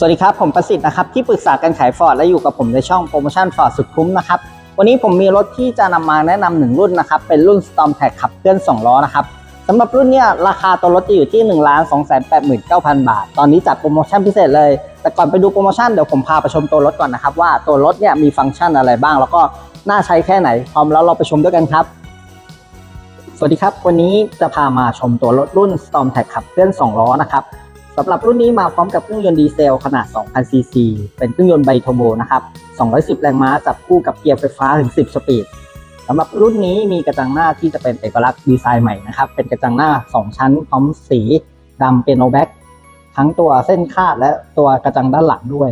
สวัสดีครับ ผมประสิทธิ์นะครับ ที่ปรึกษาการขายฟอร์ดและอยู่กับผมในช่องโปรโมชั่นฟอร์ดสุดคุ้มนะครับ วันนี้ผมมีรถที่จะนำมาแนะนำหนึ่งรุ่นนะครับ เป็นรุ่น Storm t a g ขับเคลื่อน 2 ล้อนะครับสำหรับรุ่นนี้ราคาตัวรถจะอยู่ที่ 1 2 8 9 0 0 0 บาท ตอนนี้จัดโปรโมชั่นพิเศษเลย แต่ก่อนไปดูโปรโมชั่นเดี๋ยวผมพาไปชมตัวรถก่อนนะครับว่าตัวรถเนี่ยมีฟังก์ชันอะไรบ้าง แล้วก็น่าใช้แค่ไหน พร้อมแล้วเราไปชมด้วยกันครับสวัสดีครับ วันนี้จะพามาชมตัวรถรุ่น Storm t a g ขับเคลื่อน 2 ล้อนะครับ สำหรับรุ่นนี้มาพร้อมกับเครื่องยนต์ดีเซลขนาด 2,000 ซีซี เป็นเครื่องยนต์ไบโทโบนะครับ 210 แรงม้าจับคู่กับเกียร์ไฟฟ้าถึง 10 สปีดสำหรับรุ่นนี้มีกระจังหน้าที่จะเป็นเอกลักษณ์ดีไซน์ใหม่นะครับ เป็นกระจังหน้า 2 ชั้นพร้อมสีดำเป็นโนแบ็กทั้งตัวเส้นคาดและตัวกระจังด้านหลังด้วย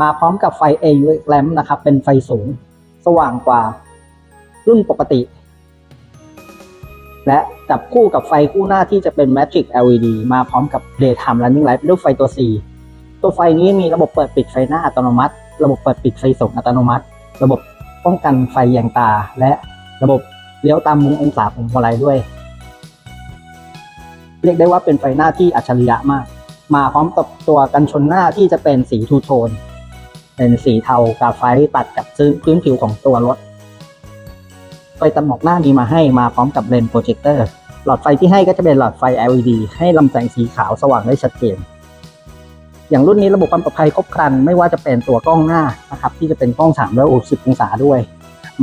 มาพร้อมกับไฟ AUX lamp นะครับ เป็นไฟสูง สว่างกว่ารุ่นปกติ และจับคู่กับไฟคู่หน้าที่จะเป็น Magic LED มาพร้อมกับ Daytime Running Light ด้วยไฟตัว C ตัวไฟนี้มีระบบเปิดปิดไฟหน้าอัตโนมัติ ระบบเปิดปิดไฟสูงอัตโนมัติ ระบบป้องกันไฟแยงตา และระบบเลี้ยวตามมุมองศาของพวงมาลัยด้วย เรียกได้ว่าเป็นไฟหน้าที่อัจฉริยะมาก มาพร้อมกับตัวกันชนหน้าที่จะเป็นสีทูโทน เป็นสีเทากาไฟตัดกับพื้นผิวของตัวรถ ไฟตัดหมอกหน้ามีมาให้มาพร้อมกับเลนส์โปรเจคเตอร์หลอดไฟที่ให้ก็จะเป็นหลอดไฟ LED ให้ลำแสงสีขาวสว่างได้ชัดเจน อย่างรุ่นนี้ระบบความปลอดภัยครบครัน ไม่ว่าจะเป็นตัวกล้องหน้านะครับที่จะเป็นกล้อง360องศาด้วย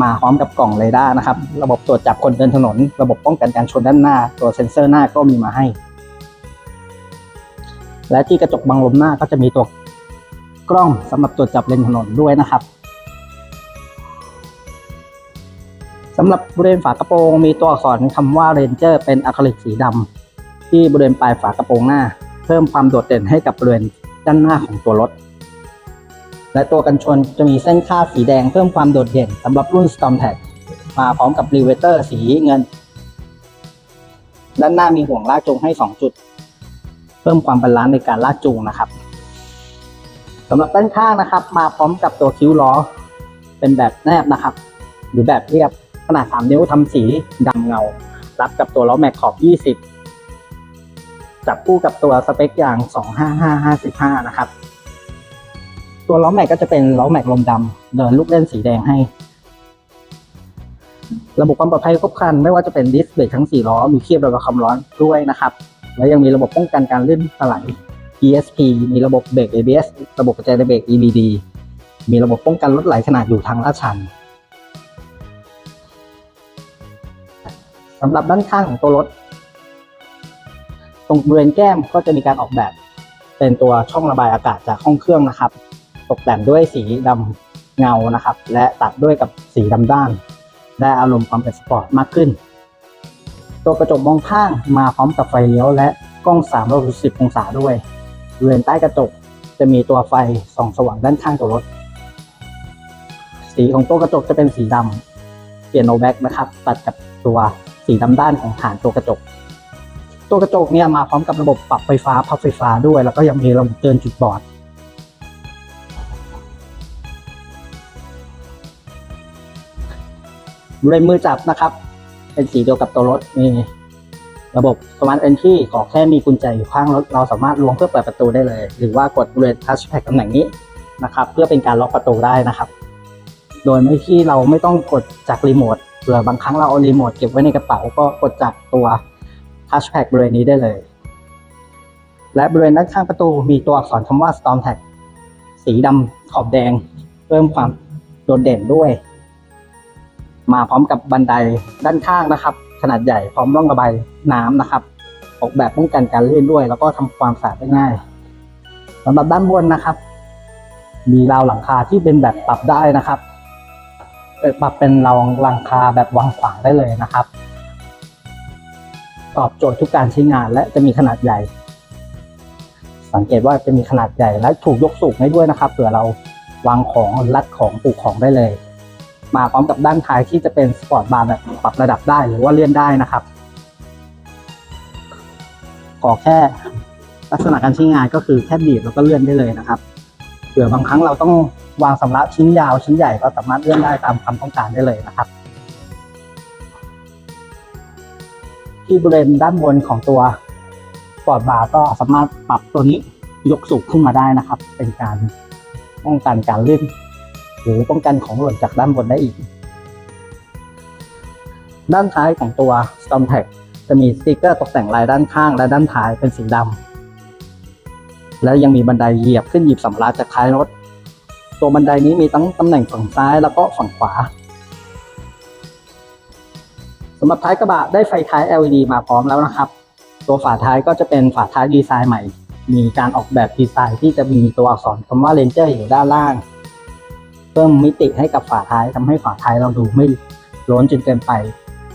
มาพร้อมกับกล่องเรดาร์นะครับระบบตรวจจับคนเดินถนน ระบบป้องกันการชนด้านหน้า ตัวเซ็นเซอร์หน้าก็มีมาให้ และที่กระจกบังลมหน้าก็จะมีตัวกล้องสำหรับตรวจจับเลนถนนด้วยนะครับำหรับบริเวณฝากระโปรงมีตัวอักษรคำว่า Ranger เป็นอะคริลิกสีดำที่บริเวณปลายฝากระโปรงหน้า เพิ่มความโดดเด่นให้กับบริเวณด้านหน้าของตัวรถ และตัวกันชนจะมีเส้นคาสีแดงเพิ่มความโดดเด่นสำหรับรุ่น Storm Tag มาพร้อมกับรีเวเตอร์สีเงิน ด้านหน้ามีห่วงลากจูงให้ 2 จุด เพิ่มความบาลานซ์ในการลากจูงนะครับสำหรับด้านข้างนะครับ มาพร้อมกับตัวคิ้วล้อ เป็นแบบแนบนะครับ หรือแบบเรียบ ขนาด 3 นิ้วทำสีดำเงา รับกับตัวล้อแม็กขอบ 20 จับคู่กับตัวสเปคอย่าง 25555 นะครับ ตัวล้อแม็กก็จะเป็นล้อแม็กลมดำเดินลูกเล่นสีแดงให้ ระบบความปลอดภัยครบครัน ไม่ว่าจะเป็นดิสเบรกทั้ง 4 ล้อ มีเคียบระบายความร้อนด้วยนะครับ และยังมีระบบป้องกันการลื่นถลาย ESP มีระบบเบรก ABS ระบบกระจายเบรก EBD มีระบบป้องกันรถไหลขนาดอยู่ทางลาดชัน สำหรับด้านข้างของตัวรถ ตรงบริเวณแก้มก็จะมีการออกแบบ เป็นตัวช่องระบายอากาศจากห้องเครื่องนะครับ ตกแต่งด้วยสีดำเงานะครับ และตัดด้วยกับสีดำด้าน ได้อารมณ์ความเป็นสปอร์ตมากขึ้น ตัวกระจกมองข้างมาพร้อมกับไฟเลี้ยวและกล้อง 360 องศาด้วยบริเวณใต้กระจกจะมีตัวไฟส่องสว่างด้านข้างตัวรถ สีของตัวกระจกจะเป็นสีดำเปลี่ยนโนแบ็กนะครับ ตัดกับตัว สีดำด้านของฐานตัวกระจก ตัวกระจกเนี่ยมาพร้อมกับระบบปรับไฟฟ้าพับไฟฟ้าด้วย แล้วก็ยังมีระบบเตือนจุดบอดบริเวณมือจับนะครับ เป็นสีเดียวกับตัวรถมีระบบ Smart Entry ขอแค่มีกุญแจอยู่ข้างรถเราสามารถล้วงเพื่อเปิดประตูได้เลย หรือว่ากดบริเวณ Touch Pad ตำแหน่งนี้นะครับ เพื่อเป็นการล็อกประตูได้นะครับ โดยไม่ที่เราไม่ต้องกดจากรีโมท ผื่อบางครั้งเราเอารีโมทเก็บไว้ในกระเป๋าก็กดจากตัว Touch Pad บริเวณนี้ได้เลย และบริเวณด้านข้างประตูมีตัวอักษรคำว่า Storm Tag สีดำขอบแดง เพิ่มความโดดเด่นด้วย มาพร้อมกับบันไดด้านข้างนะครับ ขนาดใหญ่พร้อมร่องระบายน้ำนะครับ ออกแบบป้องกันการลื่นด้วย แล้วก็ทำความสะอาดได้ง่ายสำหรับด้านบนนะครับ มีราวหลังคาที่เป็นแบบปรับได้นะครับ ปิดปรับเป็นราวหลังคาแบบวางขวางได้เลยนะครับ ตอบโจทย์ทุกการใช้งานและจะมีขนาดใหญ่ สังเกตว่าจะมีขนาดใหญ่และถูกยกสูงได้ด้วยนะครับเผื่อเราวางของรัดของปลูกของได้เลย มาพร้อมกับด้านท้ายที่จะเป็นสปอร์ตบาร์แบบปรับระดับได้หรือว่าเลื่อนได้นะครับ ขอแค่ลักษณะการใช้งานก็คือแค่บีบแล้วก็เลื่อนได้เลยนะครับ ผื่อบางครั้งเราต้องวางสำรับชิ้นยาวชิ้นใหญ่ก็สามารถเลื่อนได้ตามความต้องการได้เลยนะครับ ที่บริเวณด้านบนของตัวปอร์ตบาร์ก็สามารถปรับตัวนี้ยกสูงขึ้นมาได้นะครับ เป็นการป้องกันการลื่นหรือป้องกันของหล่นจากด้านบนได้อีก ด้านท้ายของตัว Storm t a g จะมีสติกเกอร์ตกแต่งลายด้านข้างและด้านท้ายเป็นสีดำ แล้วยังมีบันไดเหยียบขึ้นหยิบสัมภาระจากท้ายรถ ตัวบันไดนี้มีทั้งตำแหน่งฝั่งซ้ายแล้วก็ฝั่งขวาสำหรับท้ายกระบะได้ไฟท้าย LED มาพร้อมแล้วนะครับ ตัวฝาท้ายก็จะเป็นฝาท้ายดีไซน์ใหม่ มีการออกแบบดีไซน์ที่จะมีตัวอักษรคำว่า Ranger อยู่ด้านล่าง เพิ่มมิติให้กับฝาท้ายทำให้ฝาท้ายเราดูไม่ล้นจนเกินไป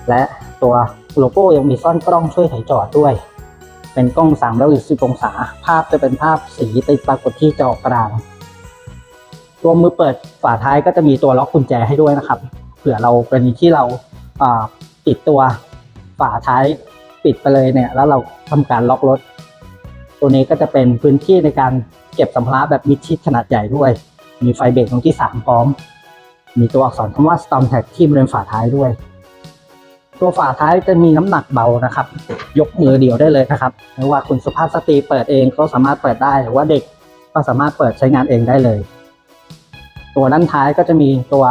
และตัวโลโก้ยังมีซ่อนกล้องช่วยถ่ายจอดด้วย เป็นกล้อง 3 6 0 องศา ภาพจะเป็นภาพสีติดปรากฏที่จอกลาง ตัวมือเปิดฝาท้ายก็จะมีตัวล็อกกุญแจให้ด้วยนะครับ เผื่อเราเป็นที่เราปิดตัวฝาท้ายปิดไปเลยเนี่ย แล้วเราทำการล็อกรถ ตัวนี้ก็จะเป็นพื้นที่ในการเก็บสัมภาระแบบมิดชิดขนาดใหญ่ด้วย มีไฟเบรกตรงที่ 3 พร้อม มีตัวอักษรคำว่า Storm Tag ที่บริเวณฝาท้ายด้วย ตัวฝาท้ายจะมีน้ำหนักเบานะครับ ยกมือเดียวได้เลยนะครับไม่ว่าคุณสุภาพสตรีเปิดเองก็สามารถเปิดได้หรือว่าเด็กก็สามารถเปิดใช้งานเองได้เลย ตัวด้านท้ายก็จะมีตัว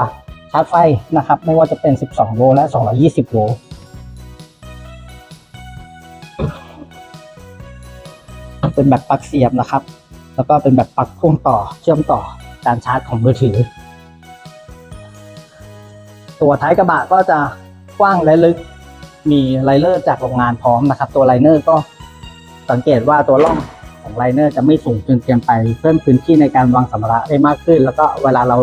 ชาร์จไฟนะครับ ไม่ว่าจะเป็น 12 โวลต์และ 220 โวลต์เป็นแบบปลั๊กเสียบนะครับ แล้วก็เป็นแบบปลั๊กพ่วงต่อเชื่อมต่อการชาร์จของมือถือ ตัวท้ายกระบะก็จะ กว้างและลึก มีไลเนอร์จากโรงงานพร้อมนะครับ ตัวไลเนอร์ก็สังเกตว่าตัวร่องของไลเนอร์จะไม่สูงจนเกินไป เพิ่มพื้นที่ในการวางสัมภาระได้มากขึ้น แล้วก็เวลาเรา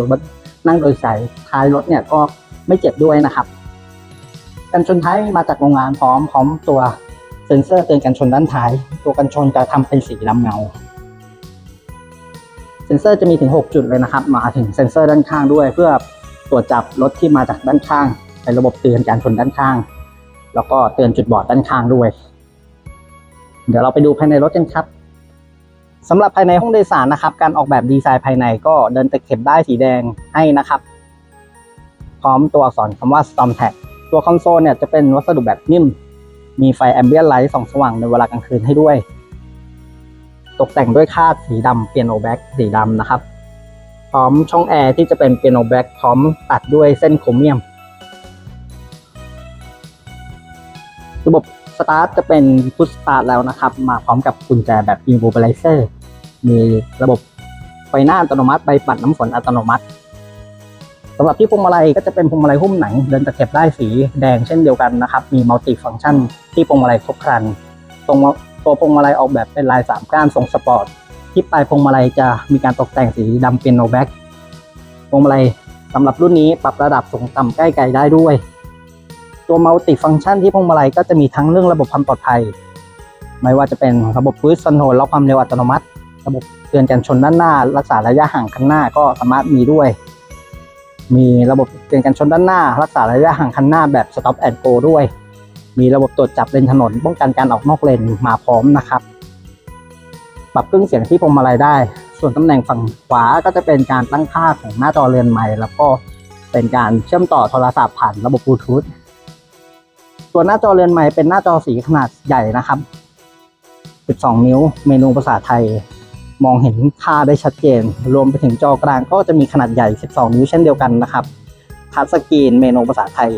นั่งโดยสายท้ายรถเนี่ยก็ไม่เจ็บด้วยนะครับกันชนท้ายมาจากโรงงานพร้อมพร้อมตัวเซ็นเซอร์เตือนกันชนด้านท้าย ตัวกันชนจะทำเป็นสีดำเงา เซ็นเซอร์จะมีถึง 6 จุดเลยนะครับ มาถึงเซ็นเซอร์ด้านข้างด้วย เพื่อตรวจจับรถที่มาจากด้านข้าง ป็นระบบเตือนการชนด้านข้าง แล้วก็เตือนจุดบอดด้านข้างด้วย เดี๋ยวเราไปดูภายในรถกันครับสำหรับภายในห้องโดยสารนะครับ การออกแบบดีไซน์ภายในก็เดินตะเข็บได้สีแดงให้นะครับ พร้อมตัวอักษรคำว่า Storm Tag ตัวคอนโซลเนี่ยจะเป็นวัสดุแบบนิ่ม มีไฟแอมเบียนไลท์ส่องสว่างในเวลากลางคืนให้ด้วย ตกแต่งด้วยคาดสีดำเปียโนแบ็กสีดำนะครับ พร้อมช่องแอร์ที่จะเป็นเปียโนแบ็กพร้อมตัดด้วยเส้นโครเมียม ระบบสตาร์ทจะเป็นพุชสตาร์ทแล้วนะครับ มาพร้อมกับกุญแจแบบ immobilizer มีระบบไฟหน้าอัตโนมัติใบปัดน้ำฝนอัตโนมัติสำหรับที่พวงมาลัยก็จะเป็นพวงมาลัยหุ้มหนัง เดินตะเข็บได้สีแดงเช่นเดียวกันนะครับ มีมัลติฟังก์ชันที่พวงมาลัยครบครัน ตรงตัวพวงมาลัยออกแบบเป็นลายสามก้านทรงสปอร์ต ที่ปลายพวงมาลัยจะมีการตกแต่งสีดำเป็นโนแบ็กพวงมาลัยสำหรับรุ่นนี้ปรับระดับสูงต่ำใกล้ไกลได้ด้วย ตัวมัลติฟังก์ชันที่พวงมาลัยก็จะมีทั้งเรื่องระบบความปลอดภัย ไม่ว่าจะเป็นระบบพื้นคอนโทรลล็อกความเร็วอัตโนมัติ ระบบเตือนการชนด้านหน้า รักษาระยะห่างข้างหน้าก็สามารถมีด้วย มีระบบเตือนการชนด้านหน้า รักษาระยะห่างข้างหน้าแบบ stop and go ด้วย มีระบบตรวจจับเลนถนน ป้องกันการออกนอกเลนมาพร้อมนะครับ ปรับเครื่องเสียงที่พวงมาลัยได้ ส่วนตำแหน่งฝั่งขวาก็จะเป็นการตั้งค่าของหน้าจอเรือนใหม่ แล้วก็เป็นการเชื่อมต่อโทรศัพท์ผ่านระบบบลูทูธ ส่วนหน้าจอเรือนใหม่เป็นหน้าจอสีขนาดใหญ่นะครับ 12 นิ้ว เมนูภาษาไทย มองเห็นค่าได้ชัดเจน รวมไปถึงจอกลางก็จะมีขนาดใหญ่ 12 นิ้วเช่นเดียวกันนะครับทัชสกรีนเมนูภาษาไทย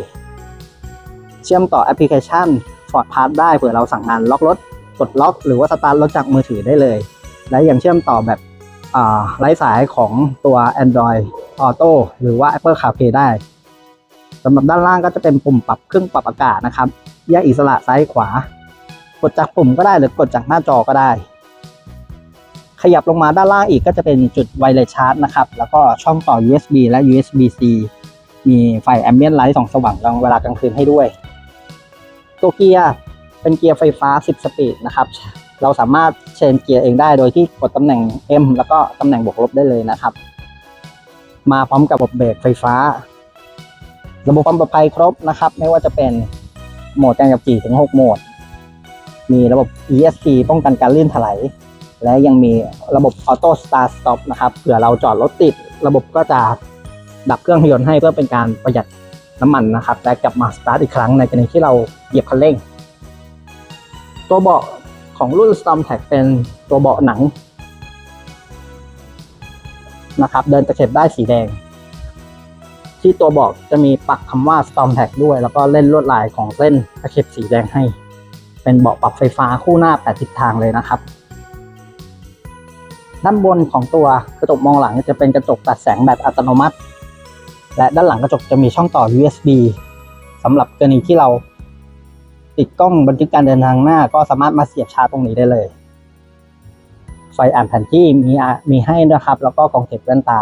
เชื่อมต่อแอปพลิเคชัน Ford Pass ได้เผื่อเราสั่งงานล็อกรถ กดล็อก หรือว่าสตาร์ทรถจากมือถือได้เลย และยังเชื่อมต่อแบบไร้สายของตัว Android Auto หรือว่า Apple CarPlay ได้ำหรับด้านล่างก็จะเป็นปุ่มปรับเครื่องปรับอากาศนะครับแยกอิสระซ้ายขวา กดจากปุ่มก็ได้หรือกดจากหน้าจอก็ได้ ขยับลงมาด้านล่างอีกก็จะเป็นจุดไวเลสชาร์จนะครับ แล้วก็ช่องต่อ USB และ USB-C มีไฟแอมเบียนไลท์ส่องสว่างกลางเวลากลางคืนให้ด้วย ตัวเกียร์เป็นเกียร์ไฟฟ้า 10 สปีดนะครับ เราสามารถเชนเกียร์เองได้โดยที่กดตำแหน่ง M แล้วก็ตำแหน่งบวกลบได้เลยนะครับ มาพร้อมกับระบบเบรกไฟฟ้า ระบบความปลอดภัยครบนะครับ ไม่ว่าจะเป็นโหมดการขับขี่ถึง 6 โหมด มีระบบ ESP ป้องกันการลื่นถลายและยังมีระบบ Auto Start Stop นะครับเผื่อเราจอดรถติด ระบบก็จะดับเครื่องยนต์ให้เพื่อเป็นการประหยัดน้ำมันนะครับ และกลับมาสตาร์ทอีกครั้งในกรณีที่เราเหยียบคันเร่ง ตัวเบาะของรุ่น Storm Tag เป็นตัวเบาะหนังนะครับ เดินตะเข็บได้สีแดง ที่ตัวบอกจะมีปักคำว่า Storm Tag ด้วย แล้วก็เล่นลวดลายของเส้นตะเข็บสีแดงให้ เป็นเบาะปรับไฟฟ้าคู่หน้าแปดทิศทางเลยนะครับ ด้านบนของตัวกระจกมองหลังจะเป็นกระจกตัดแสงแบบอัตโนมัติ และด้านหลังกระจกจะมีช่องต่อ USB สำหรับกรณีที่เราติดกล้องบันทึกการเดินทางหน้าก็สามารถมาเสียบชาร์จตรงนี้ได้เลย ไฟอ่านแผนที่มีมีให้นะครับ แล้วก็กล่องเก็บแว่นตา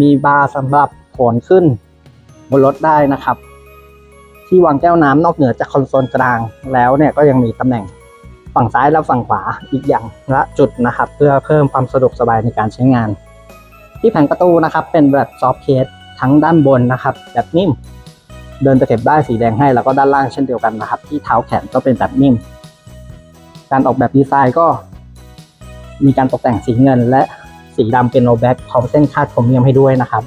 มีบาร์สำหรับ โขนขึ้นบนรถได้นะครับ ที่วางแก้วน้ำนอกเหนือจากคอนโซลกลางแล้วเนี่ยก็ยังมีตำแหน่งฝั่งซ้ายและฝั่งขวาอีกอย่างละจุดนะครับ เพื่อเพิ่มความสะดวกสบายในการใช้งาน ที่แผงประตูนะครับ เป็นแบบซอฟต์เคสทั้งด้านบนนะครับ แบบนิ่ม เดินตะเข็บได้สีแดงให้แล้วก็ด้านล่างเช่นเดียวกันนะครับ ที่เท้าแขนก็เป็นแบบนิ่ม การออกแบบดีไซน์ก็ มีการตกแต่งสีเงิน และสีดำเป็นโนแบ็กพร้อมเส้นคาดโครเมียมให้ด้วยนะครับ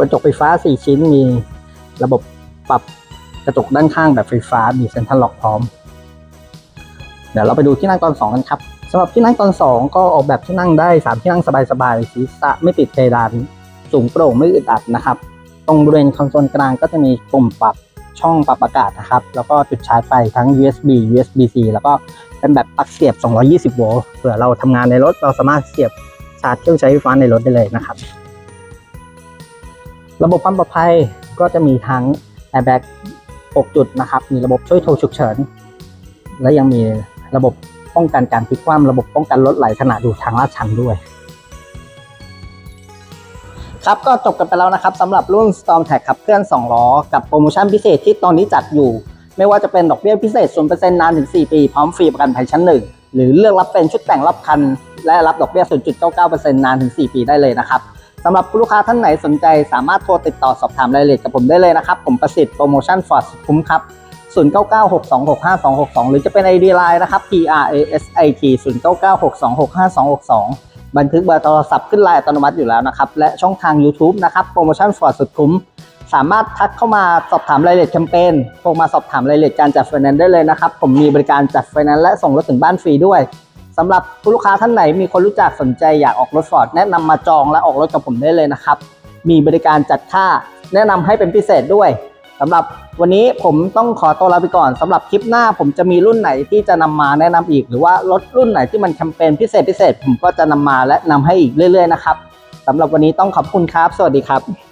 กระจกไฟฟ้า 4 ชิ้นมีระบบปรับกระจกด้านข้างแบบไฟฟ้ามีเซ็นทรัลล็อกพร้อม เดี๋ยวเราไปดูที่นั่งตอน 2 กันครับสำหรับที่นั่งตอน 2 ก็ออกแบบที่นั่งได้ 3 ที่นั่งสบายๆศีรษะไม่ติดเพดานสูงโปร่งไม่อึดอัดนะครับ ตรงบริเวณคอนโซลกลางก็จะมีปุ่มปรับช่องปรับอากาศนะครับ แล้วก็จุดชาร์จไฟทั้ง USB USB-C แล้วก็เป็นแบบปลั๊กเสียบ 220 โวลต์เผื่อเราทำงานในรถเราสามารถเสียบชาร์จเครื่องใช้ไฟฟ้าในรถได้เลยนะครับ ระบบความปลอดภัยก็จะมีทั้ง airbag 6จุดนะครับ มีระบบช่วยโทรฉุกเฉิน และยังมีระบบป้องกันการพลิกคว่ำระบบป้องกันรถไหลขณะดูทางลาดชันด้วย ครับก็จบกันไปแล้วนะครับสำหรับรุ่น Storm Tag ขับเคลื่อน 2 ล้อ กับโปรโมชั่นพิเศษที่ตอนนี้จัดอยู่ ไม่ว่าจะเป็นดอกเบี้ยพิเศษ0%นานถึง 4 ปี พร้อมฟรีประกันภัยชั้น 1 หรือเลือกรับเป็นชุดแต่งรับคัน และรับดอกเบี้ย0.99%นานถึง 4 ปีได้เลยนะครับ สำหรับลูกค้าท่านไหนสนใจ สามารถโทรติดต่อสอบถามรายละเอียดกับผมได้เลยนะครับ ผมประสิทธิ์โปรโมชั่นฟอร์ดคุ้มครับ0996265262 หรือจะเป็น ID Line นะครับ P R A S I T 0962265262 บันทึกเบอร์โทรศัพท์ขึ้นไลน์อัตโนมัติอยู่แล้วนะครับ และช่องทาง YouTube นะครับ โปรโมชั่นฟอร์ดสุดคุ้ม สามารถทักเข้ามาสอบถามรายละเอียดแคมเปญโทรมาสอบถามรายละเอียดการจัดไฟแนนซ์ได้เลยนะครับ ผมมีบริการจัดไฟแนนซ์และส่งรถถึงบ้านฟรีด้วย สำหรับลูกค้าท่านไหนมีคนรู้จักสนใจอยากออกรถฟอร์ดแนะนำมาจองและออกรถกับผมได้เลยนะครับ มีบริการจัดค่า แนะนำให้เป็นพิเศษด้วยสำหรับวันนี้ผมต้องขอตัวลาไปก่อนสำหรับคลิปหน้าผมจะมีรุ่นไหนที่จะนำมาแนะนำอีก หรือว่ารถรุ่นไหนที่มันแคมเปญพิเศษพิเศษ ผมก็จะนำมาและนำให้อีกเรื่อย ๆ นะครับสำหรับวันนี้ต้องขอบคุณครับ สวัสดีครับ